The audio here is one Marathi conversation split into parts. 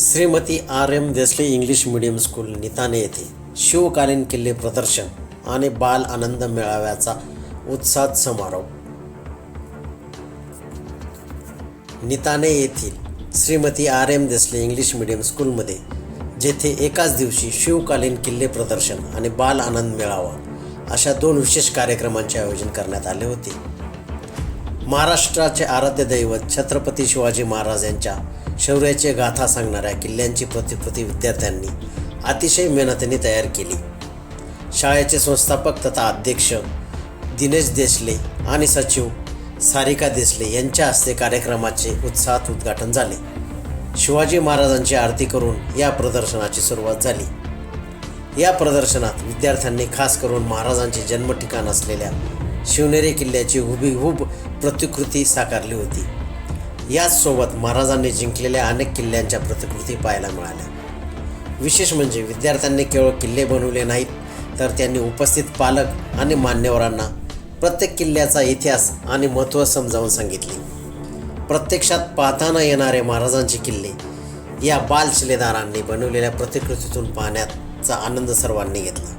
Shrimati R M Desle English medium school Nitane येथे शिवकालीन किल्ले प्रदर्शन आणि बाल आनंद मेळाव्याचा उत्साह समारोप. निताने येथील Shrimati R M Desle English medium स्कूलमध्ये जेथे एकाच दिवशी शिवकालीन किल्ले प्रदर्शन आणि बाल आनंद मेळावा अशा दोन विशेष कार्यक्रमांचे आयोजन करण्यात आले होते. महाराष्ट्राचे आराध्य दैवत छत्रपती शिवाजी महाराज यांच्या शौर्याचे गाथा सांगणाऱ्या किल्ल्यांची प्रतिकृती विद्यार्थ्यांनी अतिशय मेहनतीने तयार केली. शाळेचे संस्थापक तथा अध्यक्ष दिनेश देसले आणि सचिव सारिका देसले यांच्या हस्ते कार्यक्रमाचे उत्साहात उद्घाटन झाले. शिवाजी महाराजांची आरती करून या प्रदर्शनाची सुरुवात झाली. या प्रदर्शनात विद्यार्थ्यांनी खास करून महाराजांचे जन्मठिकाण असलेल्या शिवनेरी किल्ल्याची हुबीहूब प्रतिकृती साकारली होती. याचसोबत महाराजांनी जिंकलेल्या अनेक किल्ल्यांच्या प्रतिकृती पाहायला मिळाल्या. विशेष म्हणजे विद्यार्थ्यांनी केवळ किल्ले बनवले नाहीत तर त्यांनी उपस्थित पालक आणि मान्यवरांना प्रत्येक किल्ल्याचा इतिहास आणि महत्त्व समजावून सांगितले. प्रत्यक्षात पाहताना येणारे महाराजांचे किल्ले या बालशिलेदारांनी बनवलेल्या प्रतिकृतीतून पाहण्याचा आनंद सर्वांनी घेतला.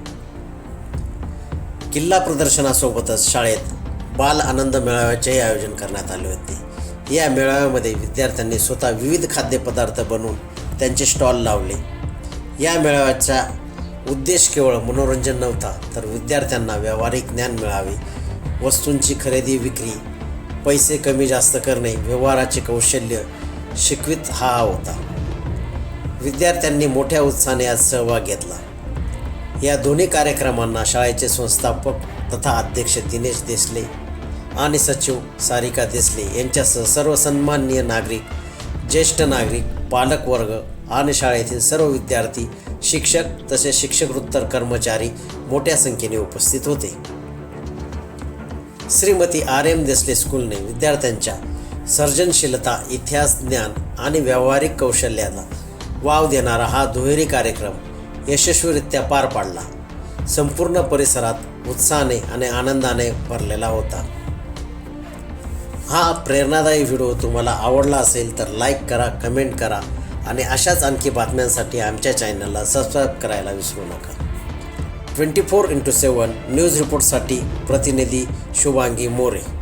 किल्ला प्रदर्शनासोबतच शाळेत बाल आनंद मेळाव्याचेही आयोजन करण्यात आले होते. या मेळाव्यामध्ये विद्यार्थ्यांनी स्वतः विविध खाद्यपदार्थ बनवून त्यांचे स्टॉल लावले. या मेळाव्याचा उद्देश केवळ मनोरंजन नव्हता तर विद्यार्थ्यांना व्यावहारिक ज्ञान मिळावे. वस्तूंची खरेदी विक्री पैसे कमी जास्त करणे व्यवहाराचे कौशल्य शिकवित हा होता. विद्यार्थ्यांनी मोठ्या उत्साहाने आज सहभाग घेतला. या दोन्ही कार्यक्रमांना शाळेचे संस्थापक तथा अध्यक्ष दिनेश देसले आणि सचिव सारिका देसले यांच्यासह सर्व सन्माननीय नागरिक ज्येष्ठ नागरिक पालकवर्ग आणि शाळेतील सर्व विद्यार्थी शिक्षक तसेच शिक्षकवृत्तर कर्मचारी मोठ्या संख्येने उपस्थित होते. श्रीमती आर एम देसले स्कूलने विद्यार्थ्यांच्या सर्जनशीलता इतिहास ज्ञान आणि व्यावहारिक कौशल्याला वाव देणारा हा दुहेरी कार्यक्रम यशस्वीरित्या पार पाडला. संपूर्ण परिसरात उत्साहाने आणि आनंदाने भरलेला होता. हा प्रेरणादायी व्हिडिओ तुम्हाला आवडला असेल तर लाईक करा कमेंट करा आणि अशाच आणखी बातम्यांसाठी आमच्या चॅनलला सबस्क्राईब करायला विसरू नका. Twenty four into seven news रिपोर्टसाठी प्रतिनिधी शुभांगी मोरे.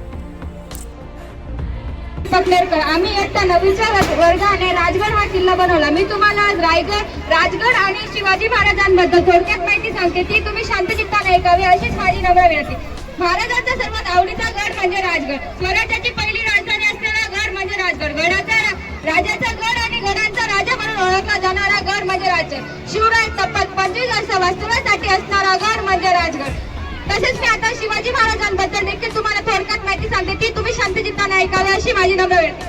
पकलेरकर आम्ही इयत्ता नववीच्या वर्ग- वर्गाने राजगड हा किल्ला बनवला. मी तुम्हाला आज रायगड राजगड आणि शिवाजी महाराजांबद्दल थोडक्यात माहिती सांगते. ती तुम्ही शांतचित्ताने ऐकावी अशीच माझी नम्र विनंती. महाराजांचा सर्वात आवडीचा म्हणजे राजगड. स्वराज्याची पहिली राजधानी असलेला गड म्हणजे राजगड. गडाचा राजाचा गड आणि गडांचा राजा म्हणून ओळखला जाणारा गड म्हणजे राजगड. शिवराय तब्बल पंचवीस वर्ष वास्तव्यासाठी असणारा गड म्हणजे राजगड. तसेच मी आता शिवाजी महाराजांबद्दल देखील तुम्हाला थोडक्यात माहिती सांगते. ती तुम्ही शांतचित्ताने ऐकावी अशी माझी नम्र विनंती.